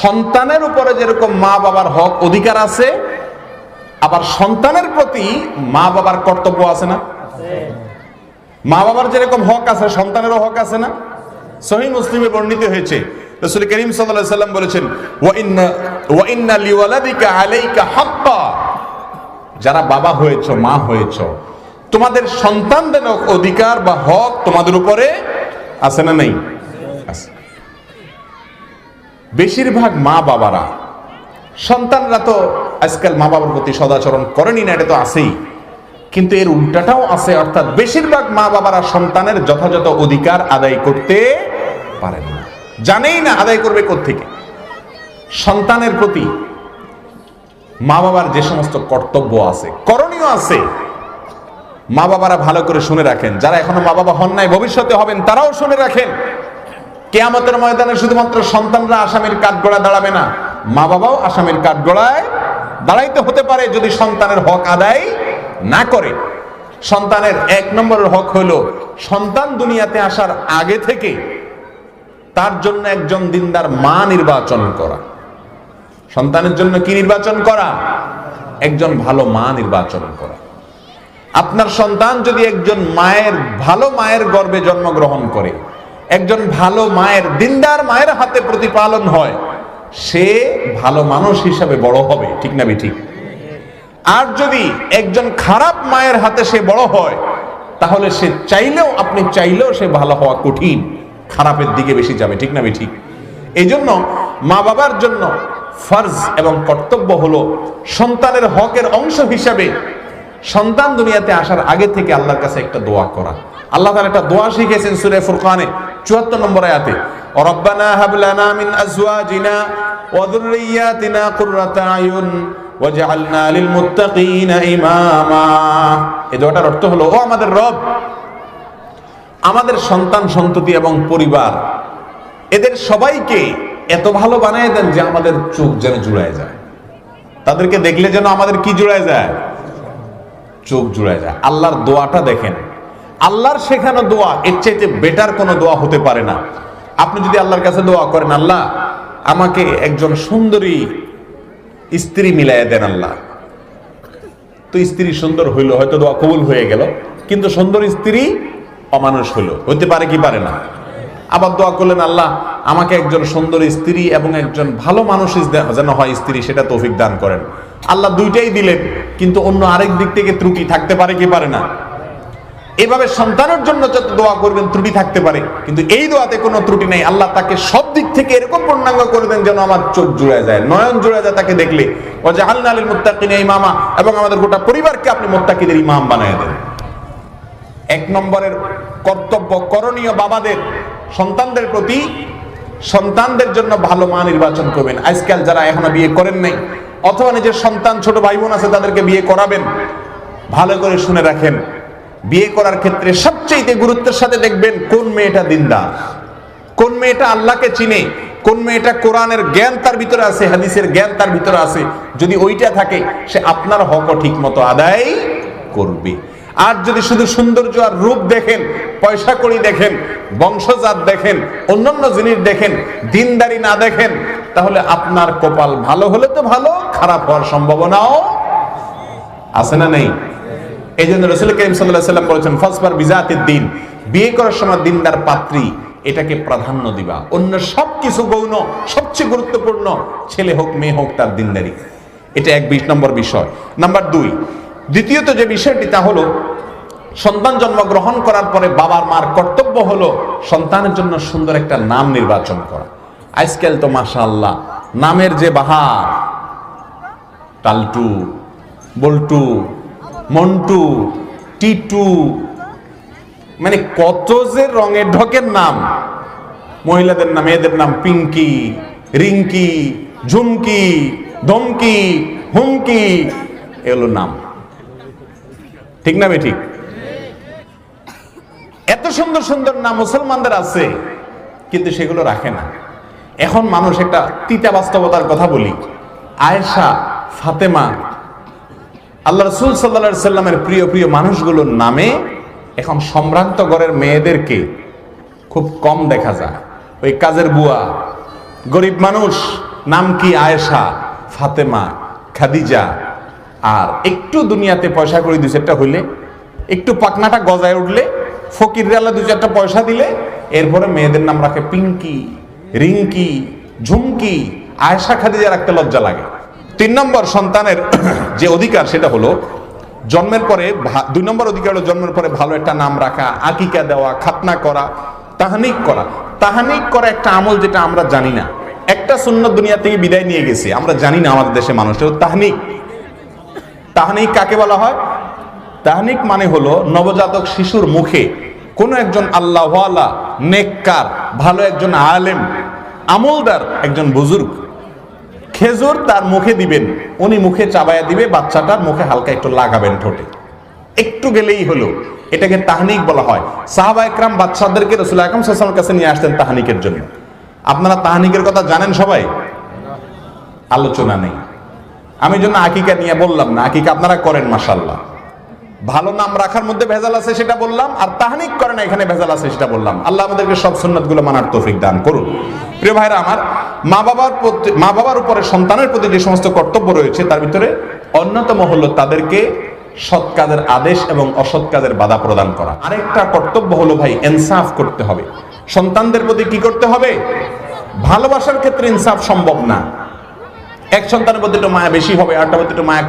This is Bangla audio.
সন্তানের উপরে যেরকম মা বাবার হক অধিকার আছে, আবার সন্তানের প্রতি মা বাবার কর্তব্য আছে না? মা বাবার যেরকম হক আছে, সন্তানেরও হক আছে না? সহি মুসলিমে বর্ণিত হয়েছে, রসুল করিম সাল্লাম বলেছেন যারা বাবা হয়েছো, মা হয়েছো, তোমাদের সন্তানদের অধিকার বা হক তোমাদের উপরে আছে না নেই? আছে। বেশিরভাগ মা বাবারা। সন্তানরা তো আজকাল মা বাবার প্রতি সদাচরণ করেনি না, এটা তো আছেই। কিন্তু এর উল্টাটাও আছে, অর্থাৎ বেশিরভাগ মা বাবারা সন্তানের যথাযথ অধিকার আদায় করতে পারেন না। জানেই না আদায় করবে থেকে সন্তানের প্রতি মা বাবার যে সমস্ত কর্তব্য আছে, করণীয় আছে, মা বাবারা ভালো করে শুনে রাখেন। যারা এখনও মা বাবা হন নাই, ভবিষ্যতে হবেন, তারাও শুনে রাখেন। কেয়ামতের ময়দানে শুধুমাত্র সন্তানরা আসামির কাঠগড়ায় দাঁড়াবে না মা বাবাও আসামির কাঠগড়ায় দাঁড়াইতে হতে পারে যদি সন্তানের হক আদায় না করে। সন্তানের এক নম্বরের হক হলো, সন্তান দুনিয়াতে আসার আগে থেকে তার জন্য একজন দিনদার মা নির্বাচন করা। সন্তানের জন্য কি নির্বাচন করা? একজন ভালো মা নির্বাচন করা। আপনার সন্তান যদি একজন মায়ের, ভালো মায়ের গর্ভে জন্মগ্রহণ করে একজন ভালো মায়ের, দিনদার মায়ের হাতে প্রতিপালন হয়, সে ভালো মানুষ হিসাবে বড় হবে, ঠিক না ঠিক আর যদি একজন খারাপ মায়ের হাতে সে বড় হয়, তাহলে সে চাইলেও, আপনি চাইলেও সে ভালো হওয়া কঠিন, খারাপের দিকে বেশি যাবে, ঠিক না ঠিক এই জন্য মা বাবার জন্য ফরজ এবং কর্তব্য হলো সন্তানের হকের অংশ হিসাবে সন্তান দুনিয়াতে আসার আগে থেকে আল্লাহর কাছে একটা দোয়া করা। আল্লাহ তাআলা একটা দোয়া শিখেছেন সূরা ফুরকানে 74 নম্বর আয়াতে রব্বানা হাব লানা মিন আজওয়াজিনা ওয়া যুররিয়াতিনা কুররাতা আয়ুন ওয়াজআলনা লিল মুত্তাকিনা ইমামা। এই দোয়াটার অর্থ হলো, ও আমাদের রব, আমাদের সন্তান, সন্ততি এবং পরিবার, এদের সবাইকে এত ভালো বানিয়ে দেন যে আমাদের চোখ যেন জুড়ায় যায়। তাদেরকে দেখলে যেন আমাদের কি জুড়ায় যায়? চোখ জুড়ায় যায়। আল্লাহর দোয়াটা দেখেন আল্লাহর শেখানো দোয়া, এর চাইতে বেটার কোনো দোয়া হতে পারে না। আপনি যদি আল্লাহর কাছে দোয়া করেন, আল্লাহ, আমাকে একজন সুন্দরী স্ত্রী মিলাইয়া দেন আল্লাহ। তো স্ত্রী সুন্দর হইল, হয়তো দোয়া কবুল হয়ে গেল, কিন্তু সুন্দর স্ত্রী অমানুষ হইল। হইতে পারে কি পারে না? আবার দোয়া করলেন, আল্লাহ, আমাকে একজন সুন্দর স্ত্রী এবং একজন ভালো মানুষ যেন হয় স্ত্রী, সেটা তৌফিক দান করেন। আল্লাহ দুইটাই দিলেন, কিন্তু অন্য আরেক দিক থেকে ত্রুটি থাকতে পারে কি পারে না? এভাবে সন্তানের জন্য যত দোয়া করবেন ত্রুটি থাকতে পারে। কিন্তু এই দোয়াতে কোনো ত্রুটি নেই। আল্লাহ তাকে সব দিক থেকে এরকম পূর্ণাঙ্গ করে দেন যেন আমার চোখ জুড়ে যায়, নয়ন জুড়ে যায় তাকে দেখলে। ও আল্লাহ আলীর মুত্তাকিন ইমামা, এবং আমাদের গোটা পরিবারকে আপনি মোত্তাকিদের ইমাম বানিয়ে দেন। এক নম্বরের কর্তব্য করণীয় বাবাদের, সন্তানদের প্রতি সন্তানদের জন্য ভালো মা নির্বাচন করবেন। আজকাল যারা এখনও বিয়ে করেন নাই, অথবা নিজের সন্তান ছোট ভাই বোন আছে তাদেরকে বিয়ে করাবেন, ভালো করে শুনে রাখেন। বিয়ে করার ক্ষেত্রে সবচেয়ে গুরুত্বের সাথে দেখবেন কোন মেয়েটা দিনদার, কোন মেয়েটা আল্লাহকে চিনে, কোন মেয়েটা কোরআনের জ্ঞান তার ভিতরে আছে, হাদিসের জ্ঞান তার ভিতরে আছে, যদি ওইটা থাকে, সে আপনার হকও ঠিক মতো আদায় করবে। আর যদি শুধু সৌন্দর্য আর রূপ দেখেন, পয়সা কড়ি দেখেন, বংশজাত দেখেন, অন্যান্য জিনিস দেখেন, দিনদারি না দেখেন, তাহলে আপনার কপাল ভালো হলে তো ভালো, খারাপ হওয়ার সম্ভাবনাও আছে না নেই? এই জন্য রসুল করিম সাল্লাম বলেছেন ফসবার বিজাতের দিন বিয়ে করার সময় দিনদার পাত্রী এটাকে প্রাধান্য দিবা। অন্য সব কিছু গৌণ, সবচেয়ে গুরুত্বপূর্ণ, ছেলে হোক, মেয়ে হোক, তার দিনদারি। এটা এক বিশ নম্বর বিষয়। নাম্বার দুই, দ্বিতীয়ত যে বিষয়টি তা হলো, সন্তান জন্মগ্রহণ করার পরে বাবার মার কর্তব্য হলো সন্তানের জন্য সুন্দর একটা নাম নির্বাচন করা। আজকাল তো মাশা আল্লাহ নামের যে বাহার, টালটু, বল্টু মন্টু, টিটু মানে কত যে রঙের ঢকের নাম। মহিলাদের নাম মেয়েদের নাম পিঙ্কি, রিঙ্কি, ঝুমকি ধমকি হুমকি এগুলো নাম। ঠিক না ঠিক এত সুন্দর সুন্দর নাম মুসলমানদের আছে, কিন্তু সেগুলো রাখে না। এখন মানুষ একটা তিতা বাস্তবতার কথা বলি। আয়েশা, ফাতেমা আল্লাহ রসুল সাল্লা সাল্লামের প্রিয় প্রিয় মানুষগুলোর নামে এখন সম্ভ্রান্ত ঘরের মেয়েদেরকে খুব কম দেখা যায়। ওই কাজের বুয়া, গরিব মানুষ, নাম কি আয়েশা, ফাতেমা, খাদিজা, আর একটু দুনিয়াতে পয়সা করে দু চারটা হইলে, একটু পাকনাটা গজায় উঠলে ফকির আল্লাহ দু চারটা পয়সা দিলে, এরপরে মেয়েদের নাম রাখে পিঙ্কি, রিঙ্কি, ঝুমকি, আয়েশা, খাদিজা রাখতে লজ্জা লাগে। তিন নম্বর সন্তানের যে অধিকার সেটা হলো জন্মের পরে দুই নম্বর অধিকার হলো জন্মের পরে ভালো একটা নাম রাখা, আকিকা দেওয়া, খাতনা করা, তাহানিক করা। তাহানিক করা একটা আমল যেটা আমরা জানি না। একটা শূন্য দুনিয়া থেকে বিদায় নিয়ে গেছে। আমরা জানি না আমাদের দেশে মানুষ। তাহানিক। তাহানিক কাকে বলা হয়? তাহানিক মানে হলো নবজাতক শিশুর মুখে কোনো একজন আল্লাহওয়ালা, নেককার, ভালো একজন আলেম, আমলদার একজন বুজুর্গ। খেজুর তার মুখে দিবেন। উনি মুখে চাবায়া দিবে, বাচ্চাটার মুখে হালকা একটু লাগাবেন ঠোঁটে। একটু গেলেই হলো। এটাকে তাহানিক বলা হয়। সাহাবা একরাম বাচ্চাদেরকে রসুল আকরম সাল্লামের কাছে নিয়ে আসতেন তাহানিকের জন্য। আপনারা তাহানিকের কথা জানেন সবাই? আলোচনা নেই। আমি জন্য আকিকা নিয়ে বললাম না। আকিকা আপনারা করেন মাসাল্লাহ ভালো নাম রাখার মধ্যে ভেজাল আছে সেটা বললাম, আর তাহানিক করে না, এখানে ভেজাল আছে সেটা বললাম। আল্লাহ আমাদেরকে সব সুন্নাতগুলো মানার তৌফিক দান করুন। প্রিয় ভাইরা আমার মা বাবার প্রতি মা বাবার উপরে সন্তানের প্রতি যে সমস্ত কর্তব্য রয়েছে, তার ভিতরে অন্যতম হলো তাদেরকে সৎ কাজের আদেশ এবং অসৎ কাজের বাধা প্রদান করা। আরেকটা কর্তব্য হলো ভাই, ইনসাফ করতে হবে। সন্তানদের প্রতি কি করতে হবে? ভালোবাসার ক্ষেত্রে ইনসাফ সম্ভব না। এক সন্তানের প্রতি একটু মায়া বেশি হবে আরটা প্রতি একটু মায়া